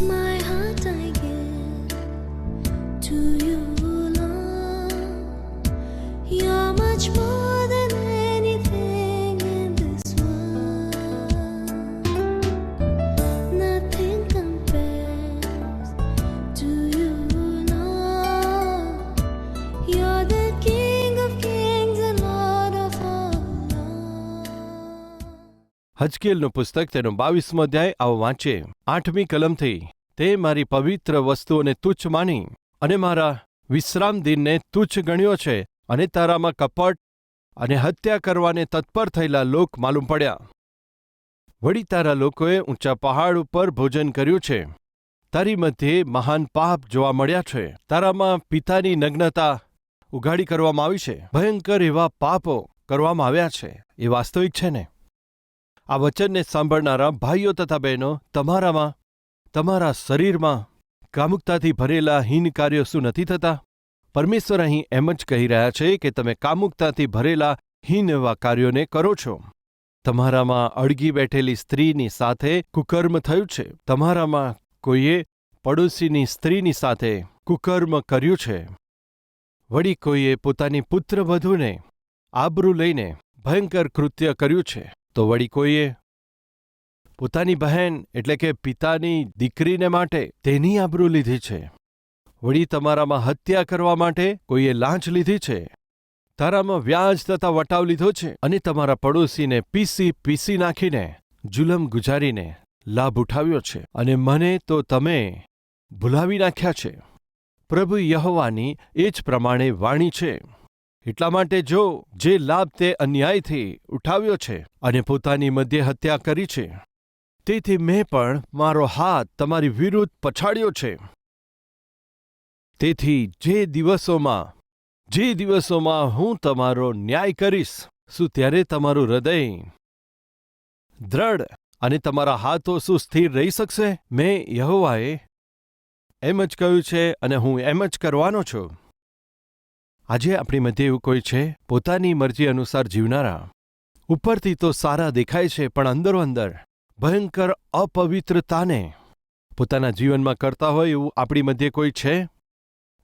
my હજકેલનું પુસ્તક તેનો બાવીસમો અધ્યાય આવો વાંચે. આઠમી કલમથી તે મારી પવિત્ર વસ્તુઓને તુચ્છ માની અને મારા વિશ્રામ દિનને તુચ્છ ગણ્યો છે અને તારામાં કપટ અને હત્યા કરવાને તત્પર થયેલા લોક માલુમ પડ્યા. વળી તારા લોકોએ ઊંચા પહાડ ઉપર ભોજન કર્યું છે. તારી મધ્યે મહાન પાપ જોવા મળ્યા છે. તારામાં પિતાની નગ્નતા ઉઘાડી કરવામાં આવી છે. ભયંકર એવા પાપો કરવામાં આવ્યા છે. એ વાસ્તવિક છે ને? આ વચનને સાંભળનારા ભાઈઓ તથા બહેનો, તમારામાં, તમારા શરીરમાં કામુકતાથી ભરેલા હીન કાર્યો શું નથી થતા? પરમેશ્વર અહીં એમ જ કહી રહ્યા છે કે તમે કામુકતાથી ભરેલા હીન એવા કાર્યોને કરો છો. તમારામાં અડગી બેઠેલી સ્ત્રીની સાથે કુકર્મ થયું છે. તમારામાં કોઈએ પડોશીની સ્ત્રીની સાથે કુકર્મ કર્યું છે. વળી કોઈએ પોતાની પુત્રવધૂને આબરૂ લઈને ભયંકર કૃત્ય કર્યું છે. તો વળી કોઈએ? પોતાની બહેન, એટલે કે પિતાની દીકરીને માટે તેની આબરૂ લીધી છે. વળી તમારામાં હત્યા કરવા માટે કોઈએ લાંચ લીધી છે? તારામાં વ્યાજ તથા વટાવ લીધો છે અને તમારા પડોશીને પીસી પીસી નાખીને, જુલમ ગુજારીને લાભ ઉઠાવ્યો છે અને મને તો તમે ભૂલાવી નાખ્યા છે. પ્રભુ યહોવાની એ જ પ્રમાણે વાણી છે. એટલા માટે જો જે લાભ તે અન્યાયથી ઉઠાવ્યો છે અને પોતાની મધ્યે હત્યા કરી છે, તેથી મેં પણ મારો હાથ તમારી વિરુદ્ધ પછાડ્યો છે. તેથી જે દિવસોમાં જે દિવસોમાં હું તમારો ન્યાય કરીશ, શું ત્યારે તમારું હૃદય દ્રઢ અને તમારા હાથો શું સ્થિર રહી શકશે? મેં યહોવાએ એમ જ કહ્યું છે અને હું એમ જ કરવાનો છું. આજે આપણી મધ્ય એવું કોઈ છે? પોતાની મરજી અનુસાર જીવનારા. ઉપરથી તો સારા દેખાય છે, પણ અંદરો અંદર ભયંકર અપવિત્રતાને. પોતાના જીવનમાં કરતા હોય એવું આપણી મધ્યે કોઈ છે?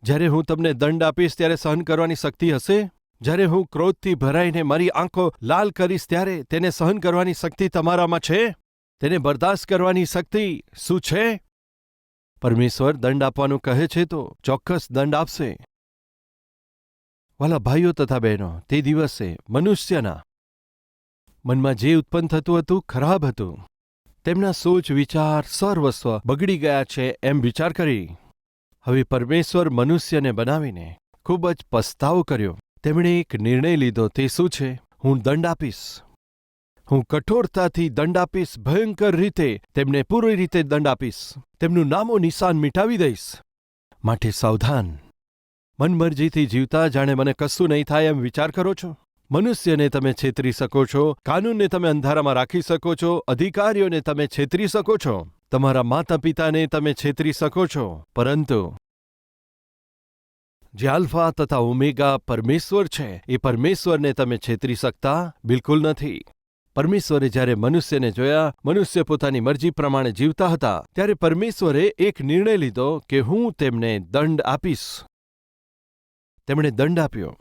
જ્યારે હું તમને દંડ આપીશ, ત્યારે સહન કરવાની શક્તિ હશે? જ્યારે હું ક્રોધથી ભરાઈને મારી આંખો લાલ કરીશ, ત્યારે તેને સહન કરવાની શક્તિ તમારામાં છે? તેને બરદાસ્ત કરવાની શક્તિ શું છે? પરમેશ્વર દંડ આપવાનું કહે છે તો ચોક્કસ દંડ આપશે. વાલા ભાઈઓ તથા બહેનો, તે દિવસે મનુષ્યના મનમાં જે ઉત્પન્ન થતું હતું, ખરાબ હતું, તેમના સોચ, વિચાર સર્વસ્વ બગડી ગયા છે એમ વિચાર કરી. હવે પરમેશ્વર મનુષ્યને બનાવીને ખૂબ જ પસ્તાવો કર્યો. તેમણે એક નિર્ણય લીધો, તે શું છે? હું દંડ આપીશ. હું કઠોરતાથી દંડ આપીશ, ભયંકર રીતે તેમને પૂરી રીતે દંડ આપીશ. તેમનું નામો નિશાન મિટાવી દઈશ. માટે સાવધાન મનમરજીથી જીવતા જાણે મને કશું નહીં થાય એમ વિચાર કરો છો. મનુષ્યને તમે છેતરી શકો છો, કાનૂનને તમે અંધારામાં રાખી શકો છો, અધિકારીઓને તમે છેતરી શકો છો, તમારા માતા પિતાને તમે છેતરી શકો છો. પરંતુ જે આલ્ફા તથા ઓમેગા પરમેશ્વર છે, એ પરમેશ્વરને તમે છેતરી શકતા બિલકુલ નથી. પરમેશ્વરે જ્યારે મનુષ્યને જોયા, મનુષ્ય પોતાની મરજી પ્રમાણે જીવતા હતા, ત્યારે પરમેશ્વરે એક નિર્ણય લીધો કે હું તેમને દંડ આપીશ. તેમણે દંડ આપ્યો.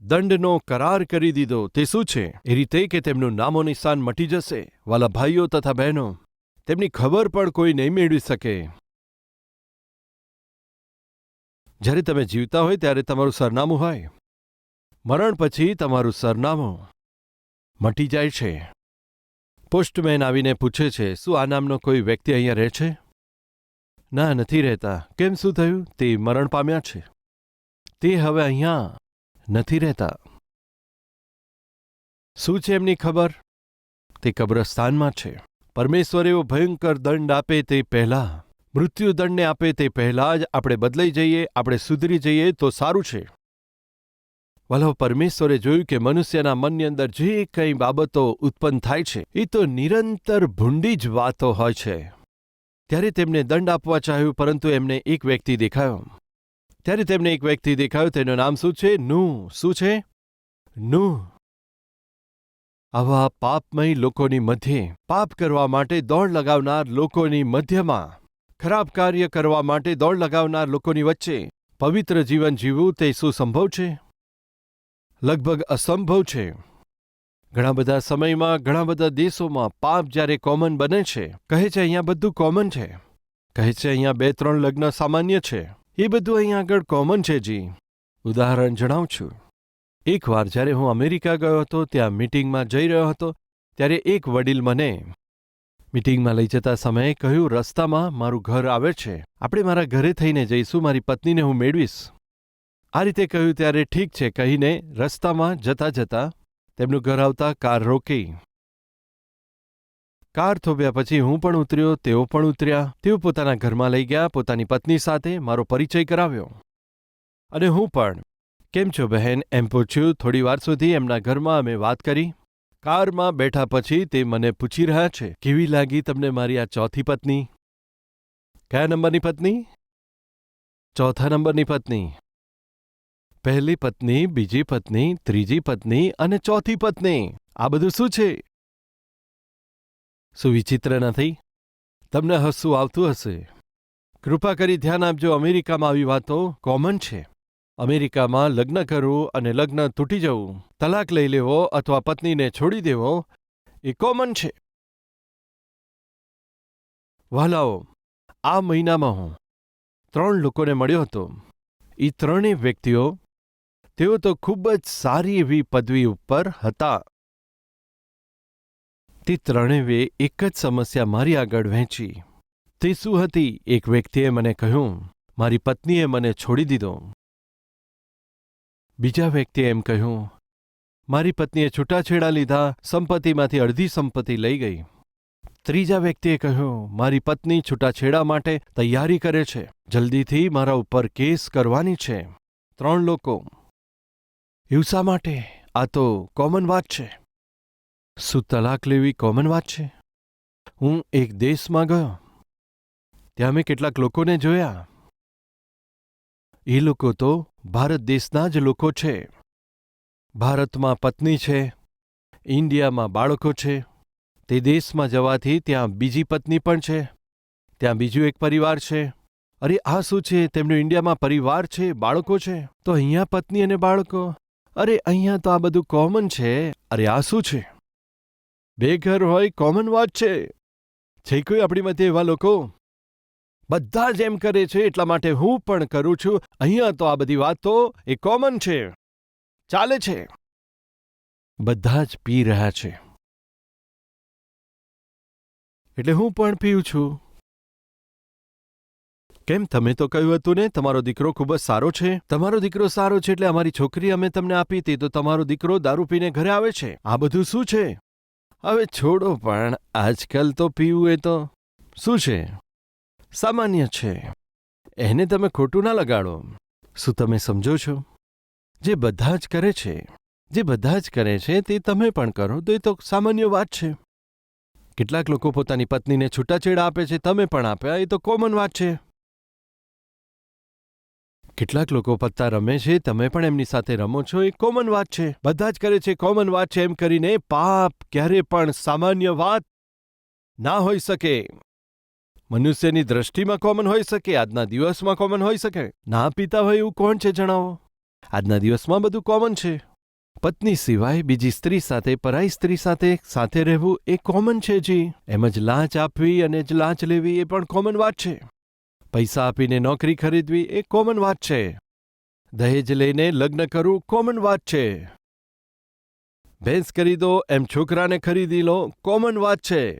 દંડનો કરાર કરી દીધો. તે શું છે? એ રીતે કે તેમનું નામો નિશાન મટી જશે, વાલા ભાઈઓ તથા બહેનો. તેમની ખબર પણ કોઈ નહીં મેળવી શકે. જ્યારે તમે જીવતા હોય ત્યારે તમારું સરનામું હોય. મરણ પછી તમારું સરનામું મટી જાય છે. પોસ્ટમેન આવીને પૂછે છે, શું આ નામનો કોઈ વ્યક્તિ અહીંયા રહે છે? ના, નથી રહેતા. કેમ શું થયું? તે મરણ પામ્યા છે. તે હવે અહીંયા નથી રહેતા. શું છે એમની ખબર? તે કબ્રસ્તાનમાં છે. પરમેશ્વર ભયંકર દંડ આપે તે પહેલા મૃત્યુદંડને આપે તે પહેલા જ આપણે બદલાઈ જઈએ, આપણે સુધરી જઈએ તો સારું છે. વલ્લભ પરમેશ્વરે જોયું કે મનુષ્યના મનની અંદર જે કંઈ બાબતો ઉત્પન્ન થાય છે, એ તો નિરંતર ભૂંડી જ વાતો હોય છે. ત્યારે તેમને દંડ આપવા ચાહ્યું, પરંતુ એમને એક વ્યક્તિ દેખાયો. ત્યારે તેમને એક વ્યક્તિ દેખાયો, તેનું નામ શું છે? નું. શું છે? નું. આવા પાપમય લોકોની મધ્યે પાપ કરવા માટે દોડ લગાવનાર લોકોની મધ્યમાં, ખરાબ કાર્ય કરવા માટે દોડ લગાવનાર લોકોની વચ્ચે પવિત્ર જીવન જીવવું તે શું સંભવ છે? લગભગ અસંભવ છે. ઘણા બધા સમયમાં, ઘણા બધા દેશોમાં પાપ જ્યારે કોમન બને છે, કહે છે અહીંયા બધું કોમન છે. કહે છે અહીંયા બે ત્રણ લગ્ન સામાન્ય છે. એ બધું અહીંયા આગળ કોમન છે જી. ઉદાહરણ જણાવું છું. એકવાર જ્યારે હું અમેરિકા ગયો હતો, ત્યાં મીટિંગમાં જઈ રહ્યો હતો, ત્યારે એક વડીલ મને મીટિંગમાં લઈ જતા સમયે કહ્યું, રસ્તામાં મારું ઘર આવે છે. આપણે મારા ઘરે થઈને જઈશું, મારી પત્નીને હું મેળવીશ. આ રીતે કહ્યું ત્યારે ઠીક છે, કહીને રસ્તામાં જતા જતા તેમનું ઘર આવતા કાર રોકી. કાર થોભ્યા પછી હું પણ ઉતર્યો, તેઓ પણ ઉતર્યા. તેઓ પોતાના ઘરમાં લઈ ગયા, પોતાની પત્ની સાથે મારો પરિચય કરાવ્યો. અને હું પણ. કેમ છો બહેન? એમ પૂછ્યું. થોડી વાર સુધી એમના ઘરમાં અમે વાત કરી. કારમાં બેઠા પછી તે મને પૂછી રહ્યા છે, કેવી લાગી તમને મારી આ ચોથી પત્ની? કયા નંબરની પત્ની? ચોથા નંબરની પત્ની. પહેલી પત્ની, બીજી પત્ની, ત્રીજી પત્ની અને ચોથી પત્ની. આ બધું શું છે? શું વિચિત્ર નથી? તમને હસવું આવતું હશે. કૃપા કરી ધ્યાન આપજો, અમેરિકામાં આવી વાતો કોમન છે. અમેરિકામાં લગ્ન કરવું અને લગ્ન તૂટી જવું. તલાક લઈ લેવો અથવા પત્નીને છોડી દેવો એ કોમન છે. વહાલાઓ આ મહિનામાં હું ત્રણ લોકોને મળ્યો હતો. એ ત્રણેય વ્યક્તિઓ, તેઓ તો ખૂબ જ સારી એવી પદવી ઉપર હતા. તે ત્રણેવે એક જ સમસ્યા મારી આગળ વહેંચી. તે શું હતી? એક વ્યક્તિએ મને કહ્યું, મારી પત્નીએ મને છોડી દીધો. બીજા વ્યક્તિએ એમ કહ્યું, મારી પત્નીએ છૂટાછેડા લીધા, સંપત્તિમાંથી અડધી સંપત્તિ લઈ ગઈ. ત્રીજા વ્યક્તિએ કહ્યું, મારી પત્ની છૂટાછેડા માટે તૈયારી કરે છે. જલ્દીથી મારા ઉપર કેસ કરવાની છે. ત્રણ લોકો. હિંસા માટે? આ તો કોમન વાત છે. શું તલાક લેવી કોમન વાત છે? હું એક દેશમાં ગયો. ત્યાં મેં કેટલાક લોકોને જોયા. એ લોકો તો ભારત દેશના જ લોકો છે. ભારતમાં પત્ની છે, ઇન્ડિયામાં બાળકો છે, તે દેશમાં જવાથી ત્યાં બીજી પત્ની પણ છે, ત્યાં બીજું એક પરિવાર છે. અરે આ શું છે? તેમનું ઇન્ડિયામાં પરિવાર છે, બાળકો છે? તો અહીંયા પત્ની અને બાળકો? અરે અહીંયા તો આ બધું કોમન છે. અરે આ શું છે? બે ઘર હોય કોમન વાત છે. છે કોઈ આપણી મધ્ય એવા લોકો બધા જ એમ કરે છે, એટલા માટે હું પણ કરું છું. અહીંયા તો આ બધી વાતો એ કોમન છે. ચાલે છે. બધા જ પી રહ્યા છે. એટલે હું પણ પીઉં છું. કેમ? તમે તો કહ્યું હતું ને, તમારો દીકરો ખૂબ જ સારો છે. તમારો દીકરો સારો છે એટલે અમારી છોકરી અમે તમને આપી હતી તો તમારો દીકરો દારૂ પીને ઘરે આવે છે. આ બધું શું છે? હવે છોડો પણ, આજકાલ તો પીવું એ તો. શું છે? સામાન્ય છે. એને તમે ખોટું ના લગાડો. શું તમે સમજો છો? જે બધા જ કરે છે, જે બધા જ કરે છે, તે તમે પણ કરો, તો એ તો સામાન્ય વાત છે. કેટલાક લોકો પોતાની પત્નીને છૂટાછેડા આપે છે, તમે પણ આપ્યા એ તો કોમન વાત છે. કેટલાક લોકો પત્તા રમે છે, તમે પણ એમની સાથે રમો છો, એ કોમન વાત છે. બધા જ કરે છે કોમન વાત છે એમ કરીને પાપ ક્યારે પણ સામાન્ય વાત ના હોઈ શકે. મનુષ્યની દ્રષ્ટિમાં કોમન હોઈ શકે, આજના દિવસમાં કોમન હોઈ શકે. ના પીતા હોય એવું કોણ છે, જણાવો? આજના દિવસમાં બધું કોમન છે. પત્ની સિવાય બીજી સ્ત્રી સાથે, પરાઈ સ્ત્રી સાથે સાથે રહેવું એ કોમન છે જી. એમ જ લાંચ આપવી અને જ લાંચ લેવી એ પણ કોમન વાત છે. પૈસા આપીને નોકરી ખરીદવી એ કોમન વાત છે. દહેજ લઈને લગ્ન કરવું કોમન વાત છે. ભેંસ ખરીદો એમ છોકરાને ખરીદી લો કોમન વાત છે.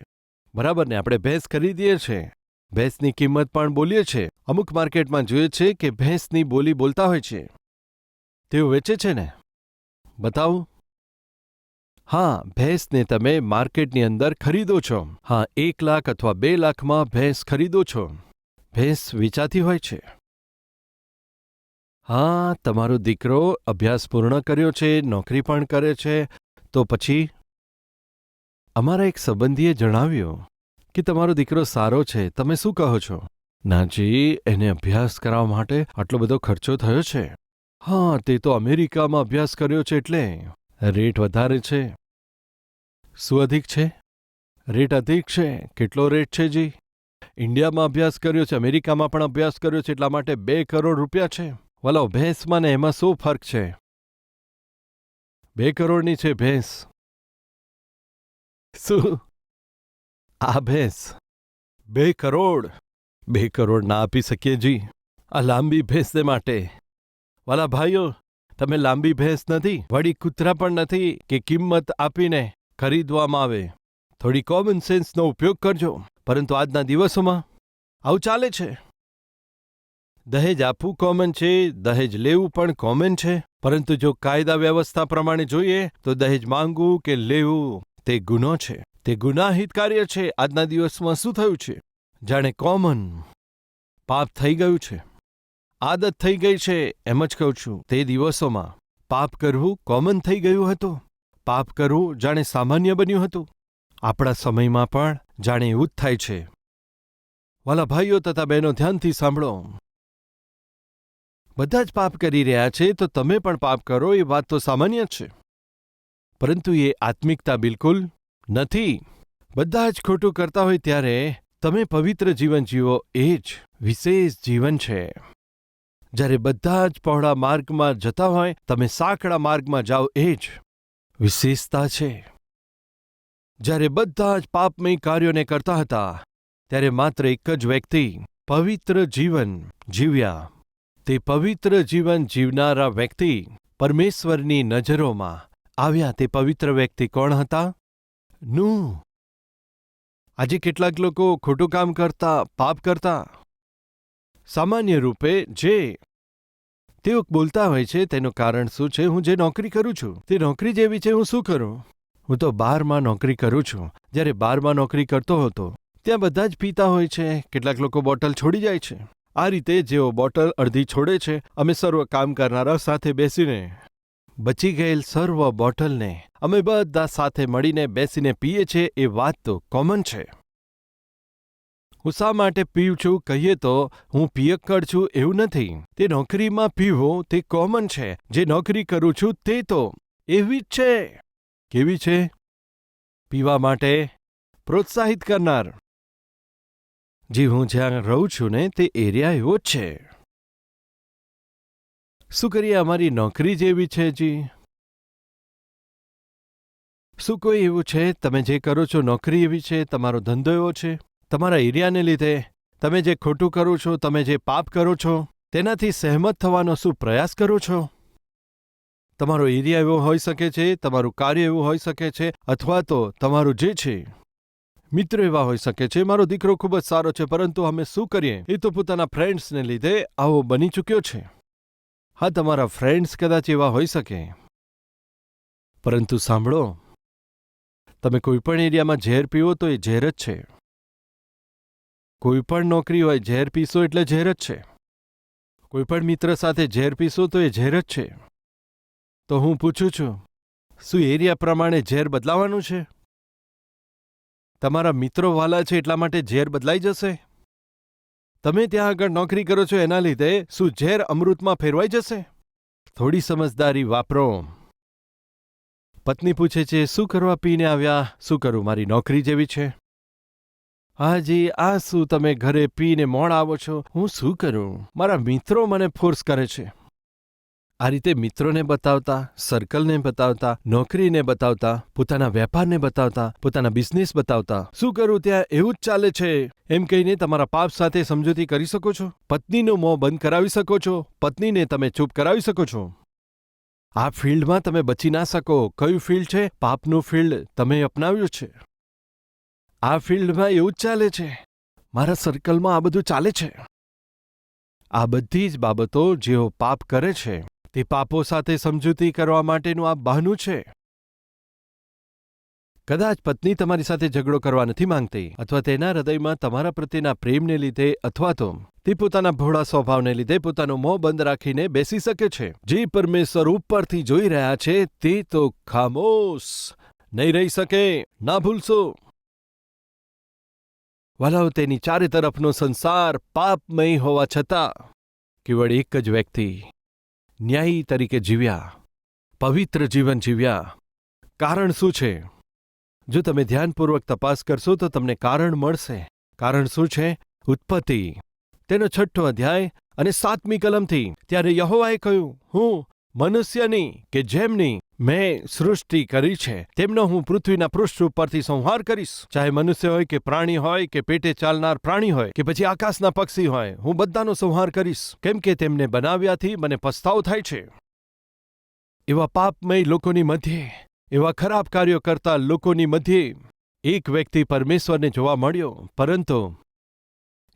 બરાબર ને? આપણે ભેંસ ખરીદીએ છે. ભેંસની કિંમત પણ બોલીએ છે. અમુક માર્કેટમાં જોઈએ છે કે ભેંસની બોલી બોલતા હોય છે. તેઓ વેચે છે ને? બતાવું? હા, ભેંસને તમે માર્કેટની અંદર ખરીદો છો. હા, એક લાખ અથવા બે લાખમાં ભેંસ ખરીદો છો. ભેંસ વેચાતી હોય છે. હા, તમારો દીકરો અભ્યાસ પૂર્ણ કર્યો છે, નોકરી પણ કરે છે, તો પછી? અમારા એક સંબંધીએ જણાવ્યું કે તમારો દીકરો સારો છે, તમે શું કહો છો? નાજી, એને અભ્યાસ કરાવવા માટે આટલો બધો ખર્ચો થયો છે. હા, તે તો અમેરિકામાં અભ્યાસ કર્યો છે એટલે રેટ વધારે છે. શું અધિક છે? રેટ અધિક છે? કેટલો રેટ છે જી? ઇન્ડિયામાં અભ્યાસ કર્યો છે, અમેરિકામાં પણ અભ્યાસ કર્યો છે, એટલા માટે બે કરોડ રૂપિયા છે. વલો ભેંસમાં ને એમાં શું ફરક છે? બે કરોડની છે ભેંસ. શું? આ ભેંસ. બે કરોડ. બે કરોડ ના આપી શકીએ જી. આ લાંબી ભેંસને માટે. વાલા, ભાઈઓ, તમે લાંબી ભેંસ નથી, વળી કૂતરા પણ નથી કે કિંમત આપીને ખરીદવામાં આવે. થોડી કોમન સેન્સનો ઉપયોગ કરજો. પરંતુ આજના દિવસોમાં આવું ચાલે છે. દહેજ આપવું કોમન છે, દહેજ લેવું પણ કોમન છે. પરંતુ જો કાયદા વ્યવસ્થા પ્રમાણે જોઈએ, તો દહેજ માંગવું કે લેવું તે ગુનો છે. તે ગુનાહિત કાર્ય છે. આજના દિવસમાં શું થયું છે? જાણે કોમન પાપ થઈ ગયું છે. આદત થઈ ગઈ છે, એમ જ કહું છું. તે દિવસોમાં પાપ કરવું કોમન થઈ ગયું હતું. પાપ કરવું જાણે સામાન્ય બન્યું હતું. આપણા સમયમાં પણ જાણે એવું જ થાય છે. વાલા ભાઈઓ તથા બહેનો, ધ્યાનથી સાંભળો. બધા જ પાપ કરી રહ્યા છે, તો તમે પણ પાપ કરો, એ વાત તો સામાન્ય જ છે. પરંતુ એ આત્મિકતા બિલકુલ નથી. બધા જ ખોટું કરતા હોય ત્યારે તમે પવિત્ર જીવન જીવો, એ જ વિશેષ જીવન છે. જ્યારે બધા જ પહોળા માર્ગમાં જતા હોય, તમે સાંકડા માર્ગમાં જાઓ, એ જ વિશેષતા છે. જ્યારે બધા જ પાપમય કાર્યોને કરતા હતા, ત્યારે માત્ર એક જ વ્યક્તિ, પવિત્ર જીવન, જીવ્યા. તે પવિત્ર જીવન જીવનારા વ્યક્તિ, પરમેશ્વરની નજરોમાં આવ્યા તે પવિત્ર વ્યક્તિ કોણ હતા? નું. આજે કેટલાક લોકો ખોટું કામ કરતા, પાપ કરતા? સામાન્ય રૂપે, જે તેઓ બોલતા હોય છે, તેનું કારણ શું છે? હું જે નોકરી કરું છું, તે નોકરી જેવી છે, હું શું કરું? હું તો બારમાં નોકરી કરું છું. જ્યારે બારમાં નોકરી કરતો હતો, ત્યાં બધા જ પીતા હોય છે. કેટલાક લોકો બોટલ છોડી જાય છે. આ રીતે જેઓ બોટલ અડધી છોડે છે, અમે સર્વ કામ કરનારા સાથે બેસીને બચી ગયેલ સર્વ બોટલને અમે બધા સાથે મળીને બેસીને પીએ છીએ એ વાત તો કોમન છે. હું શા માટે પીઉં છું? કહીએ તો, હું પિયક્કડ છું એવું નથી. તે નોકરીમાં પીવું તે કોમન છે. જે નોકરી કરું છું તે તો એવી જ છે. કેવી છે? પીવા માટે પ્રોત્સાહિત કરનાર. જી હું જ્યાં રહું છું ને તે એરિયા એવો જ છે. શું કરીએ? અમારી નોકરી જેવી છે જી. શું કોઈ એવું છે? તમે જે કરો છો નોકરી એવી છે? તમારો ધંધો એવો છે? તમારા એરિયાને લીધે તમે જે ખોટું કરો છો, તમે જે પાપ કરો છો, તેનાથી સહેમત થવાનો શું પ્રયાસ કરો છો? તમારો એરિયા એવો હોઈ શકે છે, તમારું કાર્ય એવું હોઈ શકે છે, અથવા તો તમારું જે છે, મિત્રો એવા હોઈ શકે છે, મારો દીકરો ખૂબ જ સારો છે, પરંતુ અમે શું કરીએ? એ તો પોતાના ફ્રેન્ડ્સને લીધે આવો બની ચૂક્યો છે. હા, તમારા ફ્રેન્ડ્સ કદાચ એવા હોઈ શકે. પરંતુ સાંભળો, તમે કોઈ પણ એરિયામાં ઝેર પીવો તો એ ઝેર જ છે. કોઈ પણ નોકરી હોય, ઝેર પીશો એટલે ઝેર જ છે. કોઈ પણ મિત્ર સાથે ઝેર પીશો તો એ ઝેર જ છે. તો હું પૂછું છું, શું એરિયા પ્રમાણે ઝેર બદલાવાનું છે? તમારા મિત્રો વાલા છે એટલા માટે ઝેર બદલાઈ જશે? તમે ત્યાં આગળ નોકરી કરો છો એના લીધે શું ઝેર અમૃતમાં ફેરવાઈ જશે? થોડી સમજદારી વાપરો. પત્ની પૂછે છે, શું કરવા પીને આવ્યા? શું કરું? મારી નોકરી જેવી છે? હાજી, આ શું તમે ઘરે પીને મોડ આવો છો? હું શું કરું? મારા મિત્રો મને ફોર્સ કરે છે. આ રીતે મિત્રોને બતાવતા સર્કલને બતાવતા, નોકરીને બતાવતા, પોતાના વેપારને બતાવતા, પોતાના બિઝનેસ બતાવતા. શું કરું ત્યાં? એવું જ ચાલે છે. એમ કહીને તમારા પાપ સાથે સમજૂતી કરી શકો છો? પત્નીનો મોં બંધ કરાવી શકો છો? પત્નીને તમે ચૂપ કરાવી શકો છો? આ ફિલ્ડમાં તમે બચી ના શકો. કયું ફિલ્ડ છે? પાપનું ફિલ્ડ તમે અપનાવ્યું છે. આ ફિલ્ડમાં એવું જ ચાલે છે. મારા સર્કલમાં આ બધું ચાલે છે. આ બધી જ બાબતો જેઓ પાપ કરે છે. તે પાપો સાથે સમજૂતી કરવા માટેનું આ બહાનું છે. કદાચ પત્ની તમારી સાથે ઝઘડો કરવા નથી માંગતી, અથવા તેના હૃદયમાં તમારા પ્રત્યેના પ્રેમને લીધે અથવા તો તે પોતાના ભોળા સ્વભાવને લીધે પોતાનું મોં બંધ રાખીને બેસી શકે છે. જે પરમેશ્વર ઉપરથી જોઈ રહ્યા છે, તે તો ખામોશ નહીં રહી શકે, ના ભૂલશો. વાલાઓ, તેની ચારે તરફનો સંસાર પાપમય હોવા છતાં કેવળ એક જ વ્યક્તિ ન્યાયી તરીકે જીવ્યા, પવિત્ર જીવન જીવ્યા. કારણ શું છે? જો તમે ધ્યાનપૂર્વક તપાસ કરશો તો તમને કારણ મળશે. કારણ શું છે? ઉત્પત્તિ. તેનો છઠ્ઠો અધ્યાય અને સાતમી કલમથી. ત્યારે યહોવાએ કહ્યું, હું મનુષ્યની કે જેમની મેં સૃષ્ટિ કરી છે, તેમનો હું પૃથ્વીના પૃષ્ઠ ઉપરથી સંહાર કરીશ. ચાહે મનુષ્ય હોય કે પ્રાણી હોય કે પેટે ચાલનાર પ્રાણી હોય કે પછી આકાશના પક્ષી હોય, હું બધાનો સંહાર કરીશ. કેમ કે તેમને બનાવ્યાથી મને પસ્તાવો થાય છે. એવા પાપમય લોકોની મધ્યે, એવા ખરાબ કાર્યો કરતા લોકોની મધ્યે એક વ્યક્તિ પરમેશ્વરને જોવા મળ્યો. પરંતુ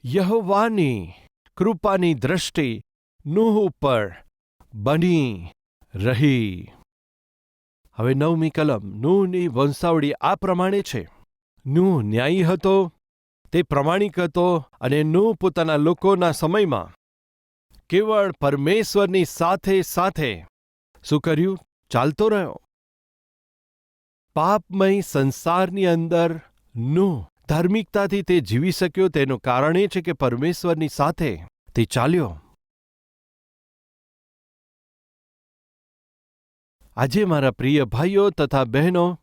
યહોવાની કૃપાની દ્રષ્ટિ નુહ ઉપર બની રહી. હવે નવમી કલમ, નૂની વંશાવળી આ પ્રમાણે છે. નૂહ ન્યાયી હતો, તે પ્રમાણિક હતો અને નૂહ પોતાના લોકોના સમયમાં કેવળ પરમેશ્વરની સાથે સાથે શું કર્યું? ચાલતો રહ્યો. પાપમય સંસારની અંદરનું ધાર્મિકતાથી તે જીવી શક્યો, તેનું કારણ એ છે કે પરમેશ્વરની સાથે તે ચાલ્યો. આજે મારા પ્રિય ભાઈઓ તથા બહેનો,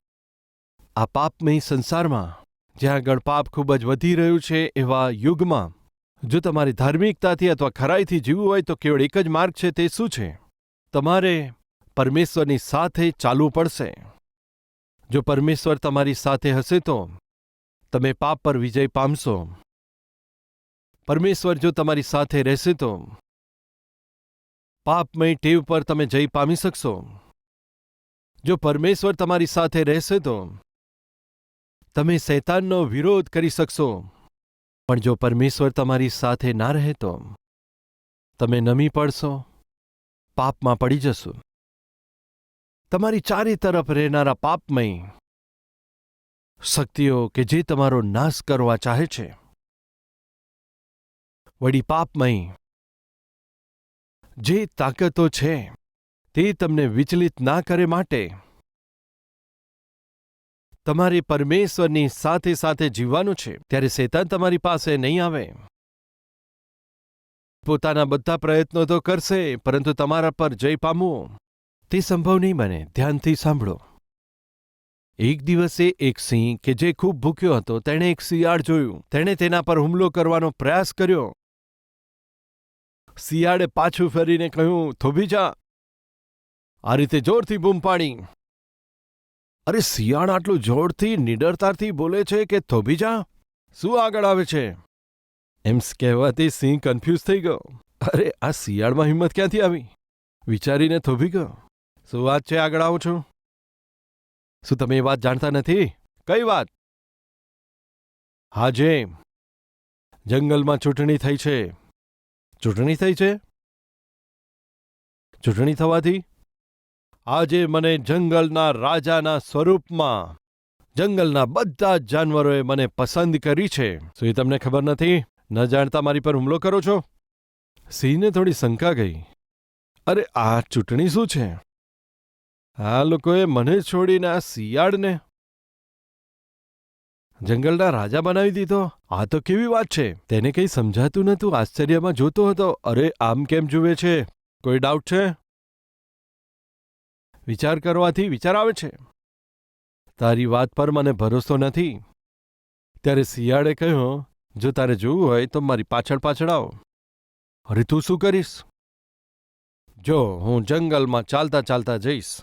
આ પાપમય સંસારમાં, જ્યાં આગળ પાપ ખૂબ જ વધી રહ્યું છે એવા યુગમાં, જો તમારી ધાર્મિકતાથી અથવા ખરાઈથી જીવવું હોય તો કેવળ એક જ માર્ગ છે તે શું છે? તમારે પરમેશ્વરની સાથે ચાલવું પડશે. જો પરમેશ્વર તમારી સાથે હશે તો તમે પાપ પર વિજય પામશો. પરમેશ્વર જો તમારી સાથે રહેશે તો પાપમય ટેવ પર તમે જય પામી શકશો. જો પરમેશ્વર તમારી સાથે રહેશે તો તમે શૈતાનનો વિરોધ કરી શકશો. પણ જો પરમેશ્વર તમારી સાથે ના રહે તો તમે નમી પડશો, પાપમાં પડી જશો. તમારી ચારે તરફ રહેનારા પાપમય શક્તિઓ કે જે તમારો નાશ કરવા ચાહે છે. વળી પાપમય જે તાકતો છે. તે તમને વિચલિત ના કરે માટે. તમારે પરમેશ્વરની સાથે સાથે જીવવાનું છે, ત્યારે શેતાન તમારી પાસે નહીં આવે. પોતાના બધા પ્રયત્નો તો કરશે, પરંતુ તમારા પર જય પામવું. તે સંભવ નહીં બને, ધ્યાનથી સાંભળો. એક દિવસે એક સિંહ, કે જે ખૂબ ભૂખ્યો હતો, તેણે એક શિયાળ જોયું. તેણે તેના પર હુમલો કરવાનો પ્રયાસ કર્યો. શિયાળે પાછું ફરીને કહ્યું, થોભી જા. આ રીતે જોરથી બૂમ પાડી. અરે, શિયાળ આટલું જોરથી નિડરતાથી બોલે છે કે થોભી જા શું આગળ આવે છે? એમ કહેવાથી સિંહ કન્ફ્યુઝ થઈ ગયો. અરે, આ શિયાળમાં હિંમત ક્યાંથી આવી? વિચારીને થોભી ગયો. શું વાત છે, આગળ આવું છું? શું તમે એ વાત જાણતા નથી? કઈ વાત? હા, જે. જંગલમાં ચૂંટણી થઈ છે. ચૂંટણી થઈ છે? ચૂંટણી થવાથી? આજે મને જંગલના રાજાના સ્વરૂપમાં, જંગલના બધા જ જાનવરોએ મને પસંદ કરી છે. શું એ તમને ખબર નથી? ન જાણતા મારી પર હુમલો કરો છો? સિંહને થોડી શંકા ગઈ. અરે, આ ચૂંટણી શું છે? આ લોકોએ મને છોડીને આ શિયાળને જંગલના રાજા બનાવી દીધો. આ તો કેવી વાત છે? તેને કંઈ સમજાતું નતું આશ્ચર્યમાં જોતો હતો. અરે, આમ કેમ જુએ છે? કોઈ ડાઉટ છે? વિચાર કરવાથી વિચાર આવે છે. તારી વાત પર મને ભરોસો નથી. ત્યારે શિયાળે કહ્યું, જો તારે જોવું હોય તો મારી પાછળ પાછળ આવો. અરે, તું શું કરીશ? જો, હું જંગલમાં ચાલતા ચાલતા જઈશ.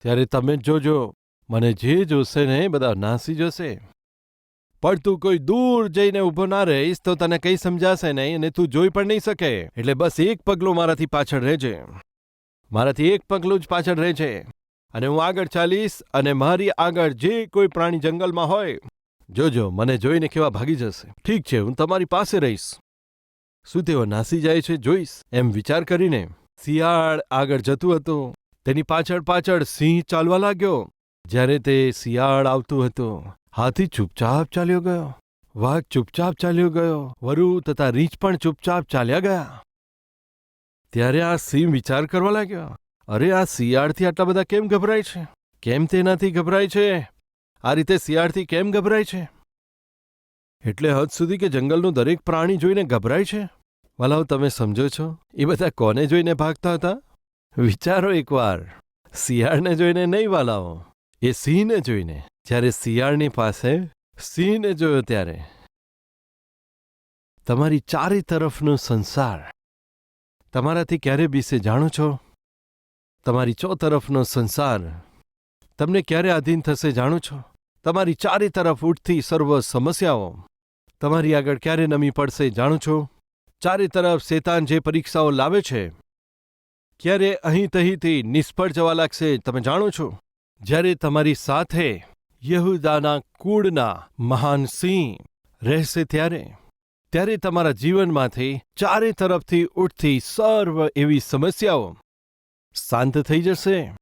ત્યારે તમે જોજો, મને જે જોશે ને એ બધા નાસી જશે. પણ તું કોઈ દૂર જઈને ઊભો ના રહીશ તો તને કંઈ સમજાશે નહીં અને તું જોઈ પણ નહીં શકે. એટલે બસ એક પગલું મારાથી પાછળ રહેજે. મારાથી એક પગલું જ પાછળ રહે છે. અને હું આગળ ચાલીશ અને મારી આગળ જે કોઈ પ્રાણી જંગલમાં હોય, જોજો, મને જોઈને કેવા ભાગી જશે. ઠીક છે, હું તમારી પાસે રહીશ. શું તેઓ નાસી જાય છે, જોઈશ. એમ વિચાર કરીને શિયાળ આગળ જતું હતું. તેની પાછળ પાછળ સિંહ ચાલવા લાગ્યો. જ્યારે તે શિયાળ આવતું હતું, હાથી ચૂપચાપ ચાલ્યો ગયો. વાઘ ચૂપચાપ ચાલ્યો ગયો. વરુ તથા રીંછ પણ ચૂપચાપ ચાલ્યા ગયા. ત્યારે આ સિંહ વિચાર કરવા લાગ્યો, અરે આ શિયાળથી આટલા બધા કેમ ગભરાય છે? કેમ તેનાથી ગભરાય છે? આ રીતે શિયાળથી કેમ ગભરાય છે? એટલે હદ સુધી કે જંગલનું દરેક પ્રાણી જોઈને ગભરાય છે? વાલાઓ, તમે સમજો છો, એ બધા કોને જોઈને ભાગતા હતા? વિચારો એકવાર, શિયાળને જોઈને નહીં વાલાઓ, એ સિંહને જોઈને, જ્યારે શિયાળની પાસે સિંહને જોયો ત્યારે. તમારી ચારે તરફનો સંસાર તમારાથી ક્યારે બીસે જાણો છો? તમારી ચોતરફનો સંસાર, તમને ક્યારે આધીન થશે જાણો છો? તમારી ચારે તરફ ઉઠતી સર્વ સમસ્યાઓ, તમારી આગળ ક્યારે નમી પડશે જાણો છો? ચારે તરફ શેતાન જે પરીક્ષાઓ લાવે છે, ક્યારે અહીં તહીંથી નિષ્ફળ જવા લાગશે તમે જાણો છો? જ્યારે તમારી સાથે યહુદાના કૂળના મહાન સિંહ રહેશે ત્યારે ત્યારે તમારા જીવનમાંથી ચારે તરફથી ઉઠતી સર્વ એવી સમસ્યાઓ શાંત થઈ જશે.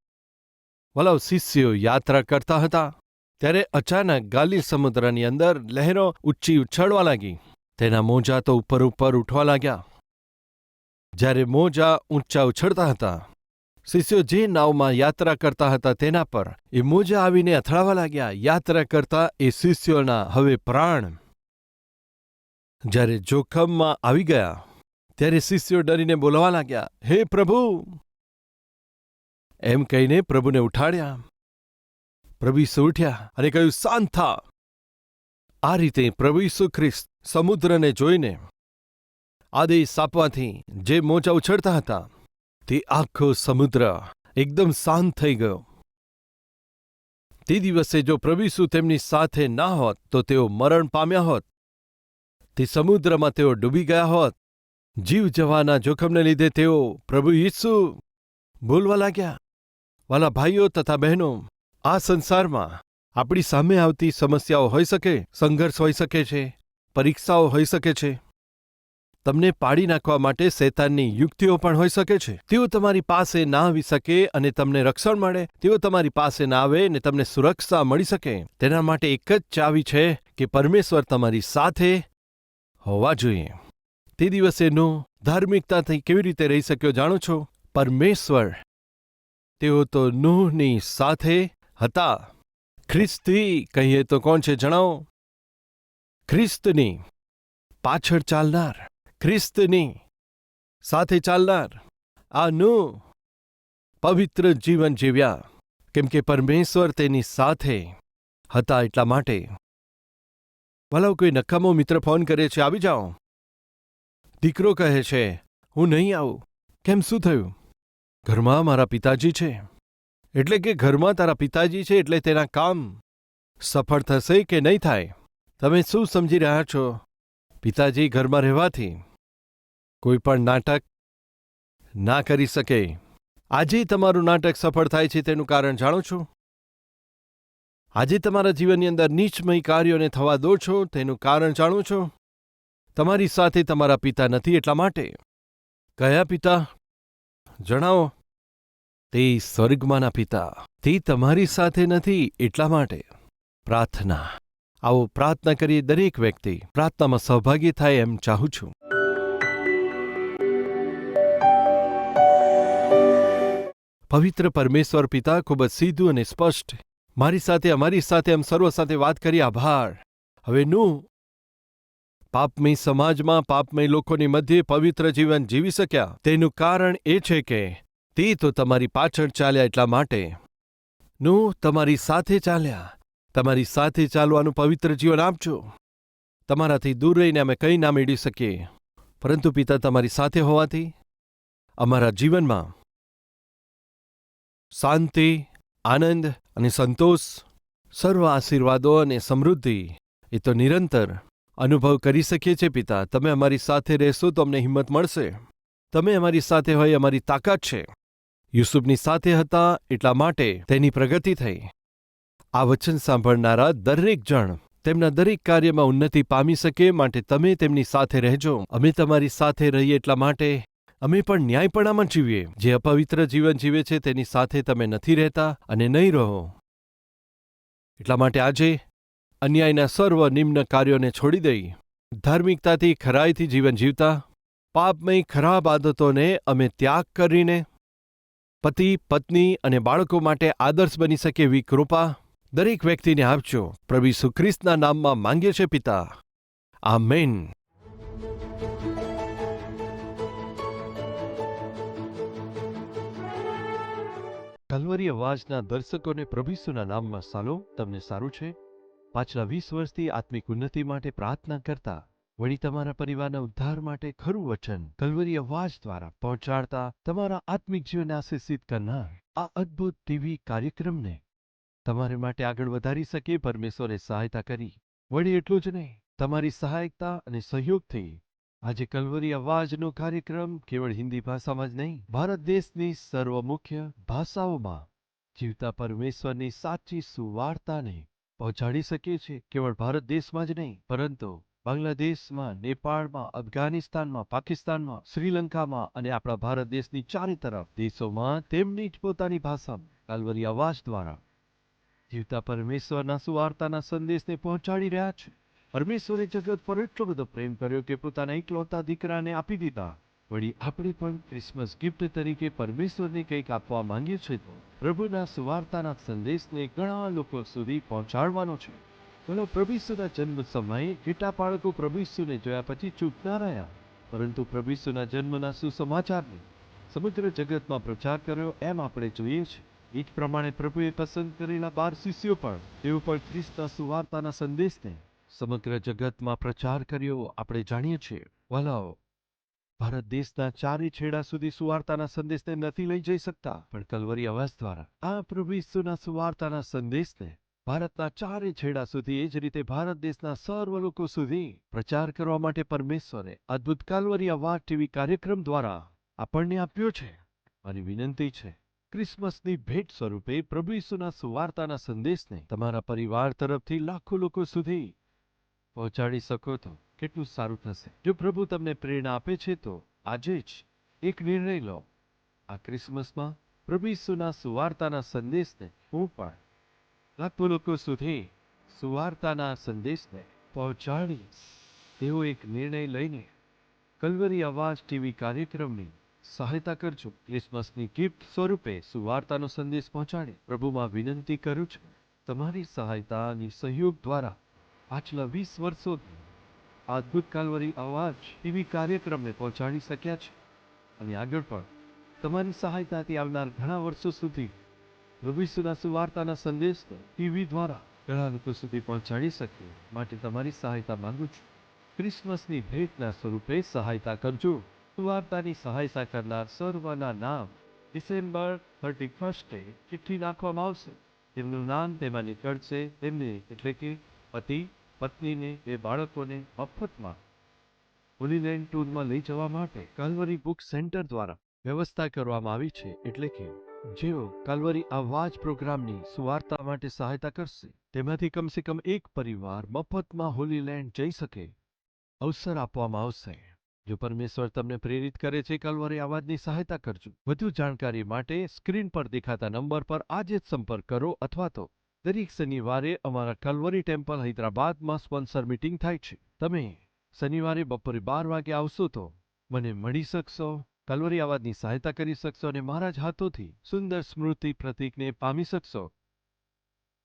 વલાવ શિષ્યો યાત્રા કરતા હતા, ત્યારે અચાનક ગાલી સમુદ્રની અંદર લહેરો ઊંચી ઉછળવા લાગી. તેના મોજા તો ઉપર ઉપર ઉઠવા લાગ્યા. જ્યારે મોજા ઊંચા ઉછળતા હતા, શિષ્યો જે નાવમાં યાત્રા કરતા હતા તેના પર એ મોજા આવીને અથડાવા લાગ્યા. યાત્રા કરતા એ શિષ્યોના હવે પ્રાણ જ્યારે જોખમમાં આવી ગયા, ત્યારે શિષ્યો ડરીને બોલવા લાગ્યા, હે પ્રભુ! એમ કહીને પ્રભુને ઉઠાડ્યા. પ્રભુ ઈસુ ઉઠ્યા અને કહ્યું, શાંત થા. આ રીતે પ્રભુ ઈસુ ખ્રિસ્ત સમુદ્રને જોઈને આદેશ આપવાથી જે મોજા ઉછળતા હતા, તે આખો સમુદ્ર એકદમ શાંત થઈ ગયો. તે દિવસે જો પ્રભુ ઈસુ તેમની સાથે ના હોત, તો તેઓ મરણ પામ્યા હોત. તે સમુદ્રમાં તેઓ ડૂબી ગયા હોત. જીવ જવાના જોખમને લીધે તેઓ પ્રભુ ઈસુ બોલવા લાગ્યા. વાલા ભાઈઓ તથા બહેનો, આ સંસારમાં આપણી સામે આવતી સમસ્યાઓ હોઈ શકે, સંઘર્ષ હોઈ શકે છે, પરીક્ષાઓ હોઈ શકે છે. તમને પાડી નાખવા માટે શેતાનની યુક્તિઓ પણ હોઈ શકે છે. તેઓ તમારી પાસે ના આવી શકે અને તમને રક્ષણ મળે. તેઓ તમારી પાસે ના આવે ને તમને સુરક્ષા મળી શકે. તેના માટે એક જ ચાવી છે કે પરમેશ્વર તમારી સાથે હોવા જોઈએ. તે દિવસે નો ધાર્મિકતાથી કેવી રીતે રહી શક્યો જાણો છો? પરમેશ્વર. તેઓ તો નૂહની સાથે હતા. ખ્રિસ્તી કહીએ તો કોણ છે જણાવો? ખ્રિસ્તની. પાછળ ચાલનાર. ખ્રિસ્તની. સાથે ચાલનાર. આ નુ પવિત્ર જીવન જીવ્યા. કેમ કે પરમેશ્વર તેની સાથે હતા એટલા માટે. ભલાવ કોઈ નકામો મિત્ર ફોન કરે છે, આવી જાઓ. દીકરો કહે છે, હું નહીં આવું. કેમ, શું થયું? ઘરમાં મારા પિતાજી છે. એટલે કે ઘરમાં તારા પિતાજી છે, એટલે તેના કામ સફળ થશે કે નહીં થાય? તમે શું સમજી રહ્યા છો? પિતાજી ઘરમાં રહેવાથી કોઈ પણ નાટક ના કરી શકે. આજે તમારું નાટક સફળ થાય છે તેનું કારણ જાણો છો? આજે તમારા જીવનની અંદર નીચમય કાર્યોને થવા દો છો, તેનું કારણ જાણો છો. તમારી સાથે તમારા પિતા નથી એટલા માટે. કયા પિતા? જણાવો. તે સ્વર્ગમાંના પિતા. તે તમારી સાથે નથી એટલા માટે. પ્રાર્થના. આવો પ્રાર્થના કરીએ દરેક વ્યક્તિ. પ્રાર્થનામાં સહભાગી થાય એમ ચાહું છું. પવિત્ર પરમેશ્વર પિતા ખૂબ જ સીધું અને સ્પષ્ટ મારી સાથે, અમારી સાથે એમ સર્વ સાથે વાત કરી, આભાર. હવે નું? પાપમય સમાજમાં પાપમય લોકોની મધ્યે પવિત્ર જીવન જીવી શક્યા. તેનું કારણ એ છે કે તે તો તમારી પાછળ ચાલ્યા એટલા માટે. નું, તમારી સાથે ચાલ્યા. તમારી સાથે ચાલવાનું પવિત્ર જીવન આપજો. તમારાથી દૂર રહીને અમે કંઈ ના મેળવી શકીએ. પરંતુ પિતા તમારી સાથે હોવાથી અમારા જીવનમાં શાંતિ, આનંદ અને સંતોષ, સર્વ આશીર્વાદો અને સમૃદ્ધિ એ તો નિરંતર અનુભવ કરી શકીએ છીએ પિતા. તમે અમારી સાથે રહેશો તો અમને હિંમત મળશે. તમે અમારી સાથે હોય અમારી તાકાત છે. યુસુફની સાથે હતા એટલા માટે તેની પ્રગતિ થઈ. આ વચન સાંભળનારા દરેક જણ તેમના દરેક કાર્યમાં ઉન્નતિ પામી શકે, માટે તમે તેમની સાથે રહેજો. અમે તમારી સાથે રહીએ એટલા માટે અમે પણ ન્યાયપણામાં જીવીએ. જે અપવિત્ર જીવન જીવે છે, તેની સાથે તમે નથી રહેતા અને નહીં રહો. એટલા માટે આજે અન્યાયના સર્વ નિમ્ન કાર્યોને છોડી દઈ, ધાર્મિકતાથી ખરાઈથી જીવન જીવતા, પાપમય ખરાબ આદતોને અમે ત્યાગ કરીને, પતિ, પત્ની અને બાળકો માટે આદર્શ બની શકે એવી કૃપા દરેક વ્યક્તિને આપજો. પ્રભુ સુખ્રિસ્તના નામમાં માંગે છે પિતા. આમેન. કલવરી અવાજના દર્શકોને પ્રભુસુના નામમાં સાલો, તમને સારું છે? પાછલા વીસ વર્ષથી આત્મિક ઉન્નતિ માટે પ્રાર્થના કરતા, વળી તમારા પરિવારના ઉદ્ધાર માટે ખરું વચન કલવરી અવાજ દ્વારા પહોંચાડતા, તમારા આત્મિક જીવનને આશીષિત કરનાર આ અદ્ભુત ટીવી કાર્યક્રમને તમારે માટે આગળ વધારી શકે, પરમેશ્વરે સહાયતા કરી. વળી એટલું જ નહીં, તમારી સહાયતા અને સહયોગથી આજે કલવરી અવાજનો કાર્યક્રમ કેવળ હિન્દી ભાષામાં જ નહીં, ભારત દેશની સર્વ મુખ્ય ભાષાઓમાં જીવતા પરમેશ્વરની સાચી સુવાર્તાને પહોંચાડી શકીએ છીએ કેવળ ભારત દેશમાં જ નહીં, પરંતુ બાંગ્લાદેશમાં, નેપાળમાં, અફઘાનિસ્તાનમાં, પાકિસ્તાનમાં, શ્રીલંકામાં અને આપણા ભારત દેશની ચારે તરફ દેશોમાં તેમની જ પોતાની ભાષામાં કાલવરી અવાજ દ્વારા જીવતા પરમેશ્વરના સુવાર્તાના સંદેશને પહોંચાડી રહ્યા છે. પરમેશ્વરે જગત પર એટલો બધો પ્રેમ કર્યો કે પોતાના એકલૌતા દીકરાને આપી દીધા. વળી આપણે પણ ક્રિસમસ ગિફ્ટ તરીકે પરમેશ્વરને કંઈક આપવા માંગીએ છીએ તો પ્રભુના સુવાર્તાના સંદેશને ઘણા લોકો સુધી પહોંચાડવાનો છે. બોલો પ્રભુસુના જન્મ સમયે કેટલા બાળકો પ્રભુસુને જોયા પછી ચૂપ ના રહ્યા, પરંતુ પ્રભુસુના જન્મના સુસમાચારને સમગ્ર જગતમાં પ્રચાર કર્યો એમ આપણે જોઈએ છીએ એ જ પ્રમાણે પ્રભુએ પસંદ કરેલા બાર શિષ્યો પણ તેઓ પણ ખ્રિસ્તના સુવાર્તાના સંદેશને સમગ્ર જગતમાં પ્રચાર કર્યો આપણે જાણીએ છીએ. વાલાઓ, ભારત દેશના ચારે છેડા સુધી સુવાર્તાના સંદેશને નથી લઈ જઈ શકતા. પણ કલવરી અવાજ દ્વારા આ પ્રભુ ઈસુના સુવાર્તાના સંદેશને ભારતના ચારે છેડા સુધી એ જ રીતે ભારત દેશના સર્વ લોકો સુધી પ્રચાર કરવા માટે પરમેશ્વરે અદ્ભુત કાલવરી અવાજ ટીવી કાર્યક્રમ દ્વારા આપણને આપ્યો છે. મારી વિનંતી છે, ક્રિસમસની ભેટ સ્વરૂપે પ્રભુ ઈસુના સુવાર્તાના સંદેશને તમારા પરિવાર તરફથી લાખો લોકો સુધી પહોંચાડી શકો તો કેટલું સારું થશે? જો પ્રભુ તમને પ્રેરણા આપે છે, તો આજે જ એક નિર્ણય લો. આ ક્રિસમસમાં પ્રભુ ઈસુના સુવાર્તાના સંદેશને હું પણ લાખો લોકો સુધી સુવાર્તાના સંદેશને પહોંચાડીશ. તેવો એક નિર્ણય લઈને કલવરી અવાજ ટીવી કાર્યક્રમની સહાયતા કરજો. ક્રિસમસની ગિફ્ટ સ્વરૂપે સુવાર્તાનો સંદેશ પહોંચાડે. પ્રભુમાં વિનંતી કરું છું, તમારી સહાયતા અને સહયોગ દ્વારા પાછલા વીસ વર્ષોથી આ અદ્ભુત કાલવરી અવાજ ટીવી કાર્યક્રમને પહોંચાડી શક્યા છે. અને આગળ પણ તમારી સહાયતાથી આવનાર ઘણા વર્ષો સુધી ભવિષ્યના સુવાર્તાના સંદેશ ટીવી દ્વારા ઘણા લોકો સુધી પહોંચાડી શકીએ માટે તમારી સહાયતા માંગુ છું. ક્રિસમસની ભેટના સ્વરૂપે સહાયતા કરજો. સુવાર્તાની સહાયતા કરનાર સર્વના નામ ડિસેમ્બર થર્ટી ફર્સ્ટે ચિઠ્ઠી નાખવામાં આવશે. તેમનું નામ તેમાં નીકળશે. તેમને એટલે કે પતિ પત્નીને બે બાળકોને મફતમાં હોલીલેન્ડ ટૂરમાં લઈ જવા માટે કાલવરી બુક સેન્ટર દ્વારા વ્યવસ્થા કરવામાં આવી છે. એટલે કે જેઓ કાલવરી અવાજ પ્રોગ્રામની સુવાર્તા માટે સહાયતા કરશે, તેમાંથી કમસે કમ એક પરિવાર મફતમાં હોલીલેન્ડ જઈ શકે, અવસર આપવામાં આવશે. જો પરમેશ્વર તમને પ્રેરિત કરે છે કાલવરી અવાજની સહાયતા કરજો. વધુ જાણકારી માટે સ્ક્રીન પર દેખાતા નંબર પર આજે જ સંપર્ક કરો અથવા તો દરેક શનિવારે અમારા કલવરી ટેમ્પલ હૈદરાબાદમાં સ્પોન્સર મીટિંગ થાય છે. તમે શનિવારે બપોરે બાર વાગે આવશો તો મને મળી શકશો, કલવરી આવાજની સહાયતા કરી શકશો અને મારા જ હાથોથી સુંદર સ્મૃતિ પ્રતિકને પામી શકશો.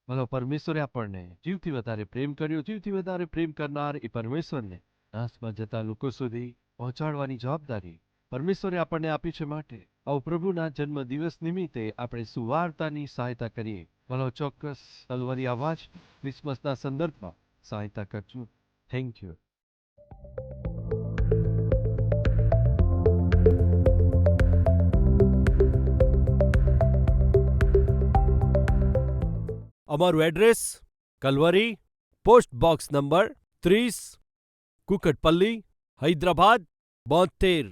મને પરમેશ્વરે આપણને જીવથી વધારે પ્રેમ કર્યો, જીવથી વધારે પ્રેમ કરનાર એ પરમેશ્વરને નાશમાં જતા લોકો સુધી પહોંચાડવાની જવાબદારી પરમેશ્વરે આપણને આપી છે માટે. આવો પ્રભુના જન્મ દિવસ નિમિત્તે આપણે સુવાર્તાની સહાયતા કરીએ. ભલો ચોક્કસ તલવારી અવાજ ક્રિસમસના સંદર્ભમાં સહાયતા કરજો. થેન્ક યુ અમારું address Calvary, post box number ત્રીસ, કુકટપલ્લી, હૈદરાબાદ, બોતેર.